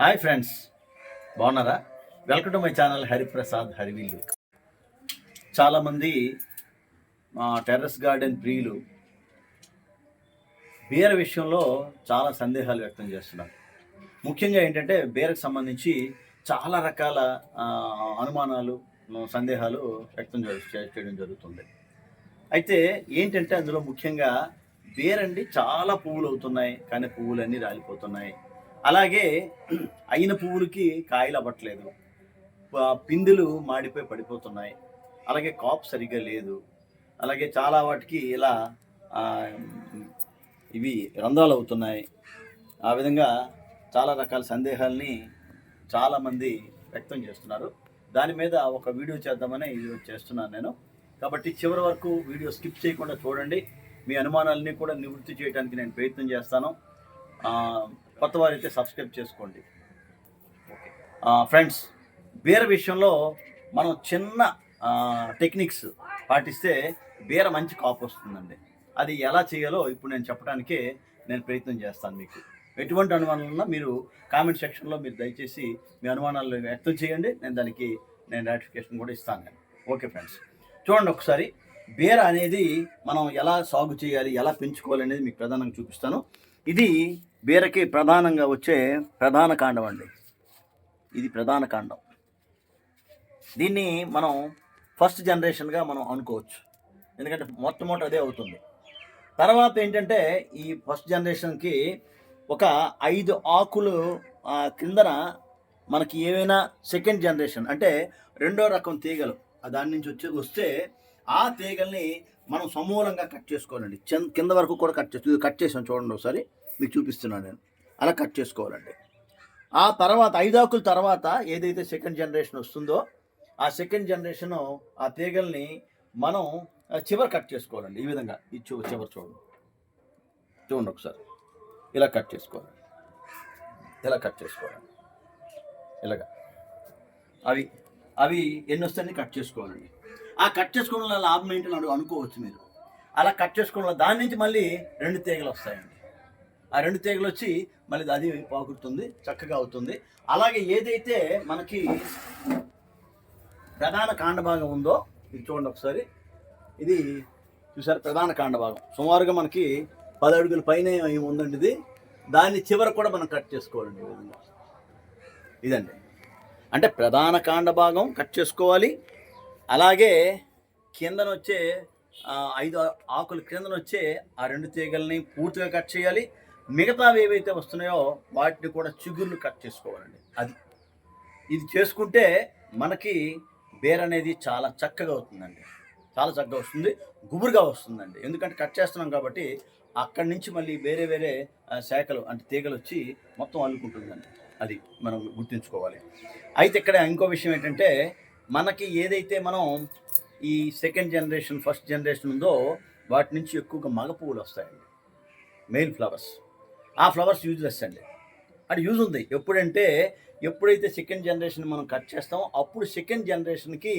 Hi friends బాగున్నారా? Welcome to my channel Hariprasad Harivillu చాలామంది మా టెర్రస్ గార్డెన్ ప్రియులు బీర విషయంలో చాలా సందేహాలు వ్యక్తం చేస్తున్నారు. ముఖ్యంగా ఏంటంటే బీరకు సంబంధించి చాలా రకాల అనుమానాలు సందేహాలు వ్యక్తం చేయడం జరుగుతుంది. అయితే ఏంటంటే అందులో ముఖ్యంగా బేరండి చాలా పువ్వులు అవుతున్నాయి కానీ పువ్వులన్నీ రాలిపోతున్నాయి. అలాగే అయిన పువ్వులకి కాయలు అవ్వట్లేదు. పిందులు మాడిపోయి పడిపోతున్నాయి. అలాగే కాప్ సరిగ్గా లేదు. అలాగే చాలా వాటికి ఇలా ఇవి రంధ్రాలు అవుతున్నాయి. ఆ విధంగా చాలా రకాల సందేహాల్ని చాలామంది వ్యక్తం చేస్తున్నారు. దాని మీద ఒక వీడియో చేద్దామని ఇది చేస్తున్నాను నేను. కాబట్టి చివరి వరకు వీడియో స్కిప్ చేయకుండా చూడండి. మీ అనుమానాలని కూడా నివృత్తి చేయడానికి నేను ప్రయత్నం చేస్తాను. కొత్త వారైతే సబ్స్క్రైబ్ చేసుకోండి. ఫ్రెండ్స్ బీర విషయంలో మనం చిన్న టెక్నిక్స్ పాటిస్తే బీర మంచి కాపు వస్తుందండి. అది ఎలా చేయాలో ఇప్పుడు నేను చెప్పడానికే నేను ప్రయత్నం చేస్తాను మీకు. ఎటువంటి అనుమానాలు ఉన్నా మీరు కామెంట్ సెక్షన్లో మీరు దయచేసి మీ అనుమానాలు వ్యక్తం చేయండి. నేను దానికి నేను రాటిఫికేషన్ కూడా ఇస్తాను నేను. Okay friends. చూడండి ఒకసారి బీర అనేది మనం ఎలా సాగు చేయాలి ఎలా పెంచుకోవాలి అనేది మీకు ప్రధానంగా చూపిస్తాను. ఇది బీరకి ప్రధానంగా వచ్చే ప్రధాన కాండం అండి. ఇది ప్రధాన కాండం. దీన్ని మనం ఫస్ట్ జనరేషన్గా మనం అనుకోవచ్చు. ఎందుకంటే మొట్టమొదటి అదే అవుతుంది. తర్వాత ఏంటంటే ఈ ఫస్ట్ జనరేషన్కి ఒక ఐదు ఆకులు ఆ, కిందన మనకి ఏవైనా సెకండ్ జనరేషన్ అంటే రెండో రకం తీగలు దాని నుంచి వచ్చి వస్తే ఆ తీగల్ని మనం సమూలంగా కట్ చేసుకోవాలండి. కింద వరకు కూడా కట్ చేసి కట్ చేసాం చూడండి ఒకసారి. మీకు చూపిస్తున్నాను నేను. అలా కట్ చేసుకోవాలండి. ఆ తర్వాత ఐదాకుల తర్వాత ఏదైతే సెకండ్ జనరేషన్ వస్తుందో ఆ సెకండ్ జనరేషన్ ఆ తీగల్ని మనం ఆ, చివరి కట్ చేసుకోవాలండి. ఈ విధంగా. ఈ చూ చివరి చూడండి. చూడండి ఒకసారి. ఇలా కట్ చేసుకోవాలి ఇలా కట్ చేసుకోవాలి ఇలాగా. అవి అవి ఎన్ని వస్తాయని కట్ చేసుకోవాలండి. ఆ కట్ చేసుకోవడం వల్ల లాభం ఏంటని అనుకోవచ్చు మీరు. అలా కట్ చేసుకోవడం వల్ల దాని నుంచి మళ్ళీ రెండు తీగలు వస్తాయండి. ఆ రెండు తీగలు వచ్చి మళ్ళీ అది పాకుతుంది చక్కగా అవుతుంది. అలాగే ఏదైతే మనకి ప్రధాన కాండ భాగం ఉందో ఇది చూడండి ఒకసారి. ఇది చూసారు? ప్రధాన కాండ భాగం సుమారుగా మనకి పది అడుగుల పైన ఉందండి ఇది. దాన్ని చివర కూడా మనం కట్ చేసుకోవాలండి ఈ విధంగా. ఇదండి. అంటే ప్రధాన కాండ భాగం కట్ చేసుకోవాలి. అలాగే కిందన వచ్చే ఐదు ఆకులు కిందన వచ్చే ఆ రెండు తీగల్ని పూర్తిగా కట్ చేయాలి. మిగతావి ఏవైతే వస్తున్నాయో వాటిని కూడా చిగుర్లు కట్ చేసుకోవాలండి. అది ఇది చేసుకుంటే మనకి బేర్ అనేది చాలా చక్కగా అవుతుందండి చాలా చక్కగా వస్తుంది గుబురుగా వస్తుందండి. ఎందుకంటే కట్ చేస్తున్నాం కాబట్టి అక్కడి నుంచి మళ్ళీ వేరే వేరే శాఖలు అంటే తీగలు వచ్చి మొత్తం అల్లుకుంటుందండి. అది మనం గుర్తుంచుకోవాలి. అయితే ఇక్కడ ఇంకో విషయం ఏంటంటే మనకి ఏదైతే మనం ఈ సెకండ్ జనరేషన్ ఫస్ట్ జనరేషన్ ఉందో వాటి నుంచి ఎక్కువగా మగ పువ్వులు వస్తాయండి. Male flowers. ఆ ఫ్లవర్స్ యూజ్లెస్ అండి. అది యూజ్ ఉంది. ఎప్పుడంటే ఎప్పుడైతే సెకండ్ జనరేషన్ మనం కట్ చేస్తామో అప్పుడు సెకండ్ జనరేషన్కి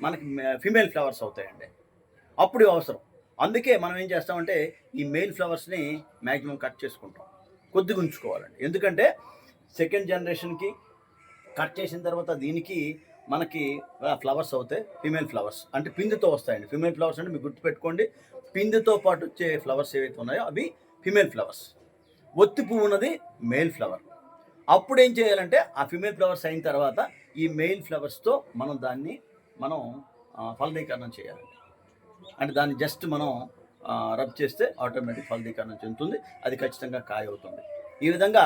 మనకి ఫిమేల్ ఫ్లవర్స్ అవుతాయండి. అప్పుడు అవసరం. అందుకే మనం ఏం చేస్తామంటే ఈ మెయిల్ ఫ్లవర్స్ని మ్యాక్సిమం కట్ చేసుకుంటాం. కొద్దిగా ఉంచుకోవాలండి. ఎందుకంటే సెకండ్ జనరేషన్కి కట్ చేసిన తర్వాత దీనికి మనకి ఫ్లవర్స్ అవుతాయి ఫిమేల్ ఫ్లవర్స్ అంటే పిందితో వస్తాయండి. ఫిమేల్ ఫ్లవర్స్ అంటే మీకు గుర్తుపెట్టుకోండి. పిందితో పాటు వచ్చే ఫ్లవర్స్ ఏవైతే ఉన్నాయో అవి ఫిమేల్ ఫ్లవర్స్ ఒత్తి పువ్వు ఉన్నది మేల్ ఫ్లవర్ అప్పుడు ఏం చేయాలంటే ఆ ఫిమేల్ ఫ్లవర్స్ అయిన తర్వాత ఈ మెయిల్ ఫ్లవర్స్తో మనం దాన్ని మనం ఫలదీకరణం చేయాలి. అంటే దాన్ని జస్ట్ మనం రబ్ చేస్తే ఆటోమేటిక్ ఫలదీకరణం చెందుతుంది అది ఖచ్చితంగా కాయ అవుతుంది ఈ విధంగా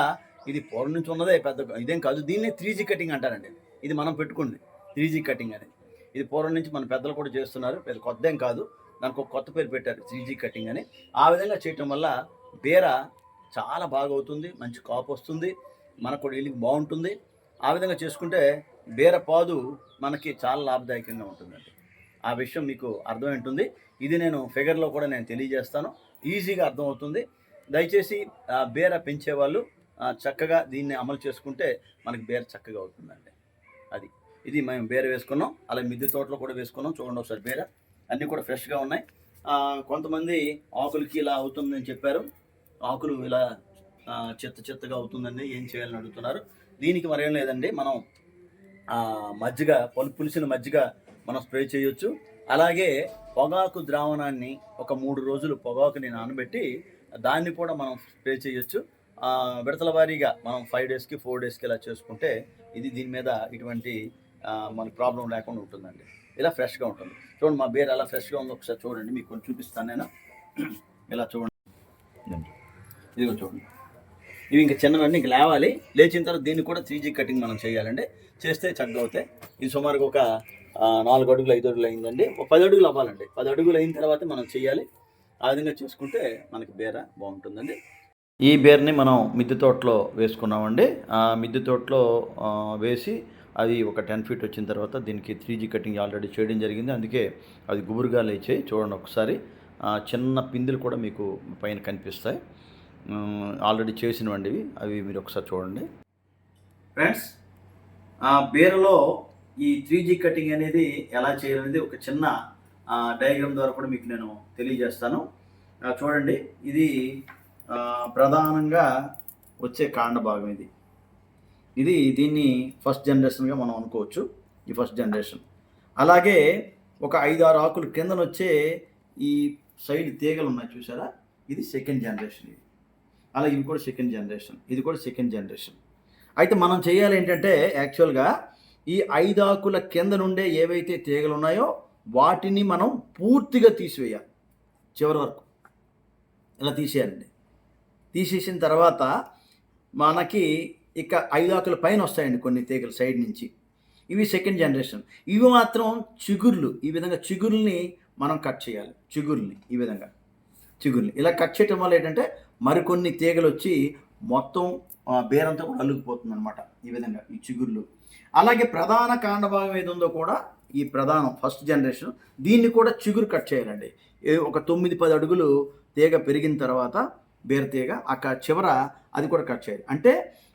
ఇది పూర్వం నుంచి ఉన్నదే పెద్ద ఇదేం కాదు దీన్నే త్రీ జీ కటింగ్ అంటారండి. ఇది మనం పెట్టుకుంది త్రీ జీ కటింగ్ అని. ఇది పూర్వం నుంచి మన పెద్దలు కూడా చేస్తున్నారు పెద్ద కొత్త ఏం కాదు దానికి ఒక కొత్త పేరు పెట్టారు త్రీ జీ కటింగ్ అని. ఆ విధంగా చేయటం వల్ల బీర చాలా బాగా అవుతుంది మంచి కాపు వస్తుంది మనకు కూడా బాగుంటుంది. ఆ విధంగా చేసుకుంటే బీర పాదు మనకి చాలా లాభదాయకంగా ఉంటుందండి. ఆ విషయం మీకు అర్థమై ఉంటుంది ఇది నేను ఫిగర్లో కూడా నేను తెలియజేస్తాను. ఈజీగా అర్థమవుతుంది. దయచేసి ఆ బీర పెంచేవాళ్ళు చక్కగా దీన్ని అమలు చేసుకుంటే మనకి బీర చక్కగా అవుతుందండి. అది ఇది మేము బీర వేసుకున్నాం. అలాగే మిద్దె తోటలో కూడా వేసుకున్నాం. చూడండి ఒకసారి బీర. అన్నీ కూడా ఫ్రెష్గా ఉన్నాయి. కొంతమంది ఆకులకి ఇలా అవుతుందని చెప్పారు. ఆకులు ఇలా చెత్త చెత్తగా అవుతుందండి ఏం చేయాలని అడుగుతున్నారు. దీనికి మరేం లేదండి మనం మజ్జిగ పలు పులిసిన మజ్జిగ మనం స్ప్రే చేయొచ్చు. అలాగే పొగాకు ద్రావణాన్ని ఒక మూడు రోజులు పొగాకుని నానబెట్టి దాన్ని కూడా మనం స్ప్రే చేయొచ్చు. విడతల వారీగా మనం ఫైవ్ డేస్కి ఫోర్ డేస్కి ఇలా చేసుకుంటే ఇది దీని మీద ఇటువంటి ఆ, మనకి ప్రాబ్లం లేకుండా ఉంటుందండి. ఇలా ఫ్రెష్గా ఉంటుంది. చూడండి మా బీర్ ఎలా ఫ్రెష్గా ఉందో ఒకసారి చూడండి మీకు కొంచెం చూపిస్తాను నేను. ఇలా చూడండి. ఇదిగో చూడండి. ఇవి ఇంకా చిన్నవన్నీ ఇంకా లేవాలి. లేచిన తర్వాత దీన్ని కూడా త్రీ జీ కటింగ్ మనం చేయాలండి. చేస్తే చక్కగా అవుతాయి. ఇది సుమారుగా ఒక నాలుగు అడుగులు ఐదు అడుగులు అయిందండి. ఒక పది అడుగులు అవ్వాలండి. పది అడుగులు అయిన తర్వాత మనం చేయాలి. ఆ విధంగా చేసుకుంటే మనకి బీర బాగుంటుందండి. ఈ బేర్ని మనం మిద్దె తోటలో వేసుకున్నామండి. ఆ మిద్దె తోటలో వేసి అది ఒక టెన్ ఫీట్ వచ్చిన తర్వాత దీనికి త్రీ జీ కటింగ్ ఆల్రెడీ చేయడం జరిగింది. అందుకే అది గుబురుగా లేచాయి. చూడండి ఒకసారి. చిన్న పిందులు కూడా మీకు పైన కనిపిస్తాయి. ఆల్రెడీ చేసినవండివి. అవి మీరు ఒకసారి చూడండి. ఫ్రెండ్స్ ఆ బీరలో ఈ త్రీ జీ కటింగ్ అనేది ఎలా చేయాలనేది ఒక చిన్న డయాగ్రామ్ ద్వారా కూడా మీకు నేను తెలియజేస్తాను. చూడండి ఇది ప్రధానంగా వచ్చే కాండ భాగం ఇది. ఇది దీన్ని ఫస్ట్ జనరేషన్గా మనం అనుకోవచ్చు ఈ ఫస్ట్ జనరేషన్ అలాగే ఒక ఐదు ఆరు ఆకులు కిందన వచ్చే ఈ సైడ్ తీగలు ఉన్నాయి చూసారా? ఇది సెకండ్ జనరేషన్ ఇది. అలా ఇవి కూడా సెకండ్ జనరేషన్ ఇది కూడా సెకండ్ జనరేషన్ అయితే మనం చేయాలి ఏంటంటే యాక్చువల్గా ఈ ఐదు ఆకుల కింద నుండే ఏవైతే తీగలు ఉన్నాయో వాటిని మనం పూర్తిగా తీసివేయాలి. చివరి వరకు. ఇలా తీసేయాలండి. తీసేసిన తర్వాత మనకి ఇక ఐదు ఆకుల పైన వస్తాయండి కొన్ని తీగలు సైడ్ నుంచి. ఇవి సెకండ్ జనరేషన్ ఇవి మాత్రం చిగుర్లు. ఈ విధంగా చిగుర్లని మనం కట్ చేయాలి. చిగుర్ని ఈ విధంగా. చిగుర్ని ఇలా కట్ చేయటం వల్ల ఏంటంటే మరికొన్ని తీగలు వచ్చి మొత్తం బేరంతా కూడా అల్లుకుపోతుంది అనమాట ఈ విధంగా ఈ చిగుర్లు. అలాగే ప్రధాన కాండ భాగం ఏది ఉందో కూడా ఈ ప్రధానం ఫస్ట్ జనరేషన్. దీన్ని కూడా చిగురు కట్ చేయాలండి. ఒక తొమ్మిది పది అడుగులు తీగ పెరిగిన తర్వాత బేరతీగ అక్కడ చివర అది కూడా కట్ చేయాలి. అంటే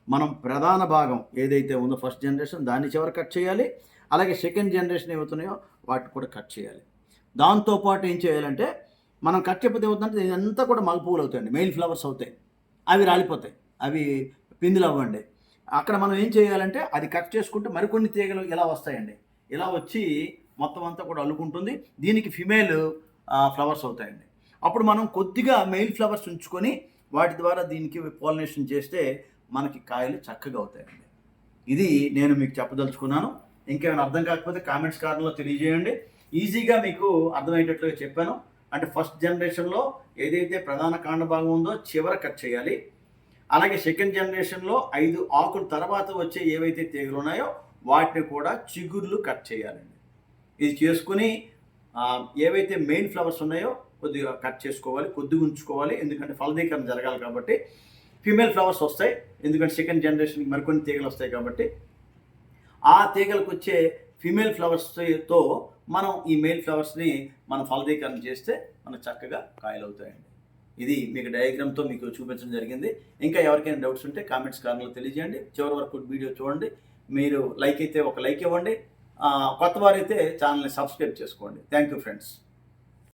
మనం ప్రధాన భాగం ఏదైతే ఉందో ఫస్ట్ జనరేషన్ దాన్ని చివర కట్ చేయాలి. అలాగే సెకండ్ జనరేషన్ ఏమవుతున్నాయో వాటిని కూడా కట్ చేయాలి. దాంతోపాటు ఏం చేయాలంటే మనం కట్ చెప్పితే ఏమవుతుందంటే ఇదంతా కూడా మగపువ్వులు అవుతాయండి. మెయిల్ ఫ్లవర్స్ అవుతాయి. అవి రాలిపోతాయి. అవి పిందులు అవ్వండి. అక్కడ మనం ఏం చేయాలంటే అది కట్ చేసుకుంటే మరికొన్ని తీగలు ఇలా వస్తాయండి. ఇలా వచ్చి మొత్తం అంతా కూడా అల్లుకుంటుంది. దీనికి ఫిమేల్ ఫ్లవర్స్ అవుతాయండి. అప్పుడు మనం కొద్దిగా మెయిల్ ఫ్లవర్స్ ఉంచుకొని వాటి ద్వారా దీనికి పాలినేషన్ చేస్తే మనకి కాయలు చక్కగా అవుతాయండి. ఇది నేను మీకు చెప్పదలుచుకున్నాను. ఇంకేమైనా అర్థం కాకపోతే కామెంట్స్ కారణంలో తెలియజేయండి. ఈజీగా మీకు అర్థమయ్యేటట్లుగా చెప్పాను. అంటే ఫస్ట్ జనరేషన్లో ఏదైతే ప్రధాన కాండ భాగం ఉందో చివర కట్ చేయాలి. అలాగే సెకండ్ జనరేషన్లో ఐదు ఆకుల తర్వాత వచ్చే ఏవైతే తీగలు ఉన్నాయో వాటిని కూడా చిగుర్లు కట్ చేయాలండి ఇది చేసుకుని ఏవైతే మెయిన్ ఫ్లవర్స్ ఉన్నాయో కొద్దిగా కట్ చేసుకోవాలి కొద్దిగా ఉంచుకోవాలి. ఎందుకంటే ఫలదీకరణ జరగాలి కాబట్టి ఫీమేల్ ఫ్లవర్స్ వస్తాయి. ఎందుకంటే సెకండ్ జనరేషన్కి మరికొన్ని తీగలు వస్తాయి కాబట్టి ఆ తీగలకు వచ్చే ఫీమేల్ ఫ్లవర్స్తో మనం ఈ మెయిల్ ఫ్లవర్స్ని మనం ఫలదీకరణ చేస్తే మనకు చక్కగా కాయలు అవుతాయండి. ఇది మీకు డయాగ్రామ్తో మీకు చూపించడం జరిగింది. ఇంకా ఎవరికైనా డౌట్స్ ఉంటే కామెంట్స్ కారణంలో తెలియజేయండి. చివరి వరకు వీడియో చూడండి. మీరు లైక్ అయితే ఒక లైక్ ఇవ్వండి. కొత్త వారైతే ఛానల్ని సబ్స్క్రైబ్ చేసుకోండి. Thank you friends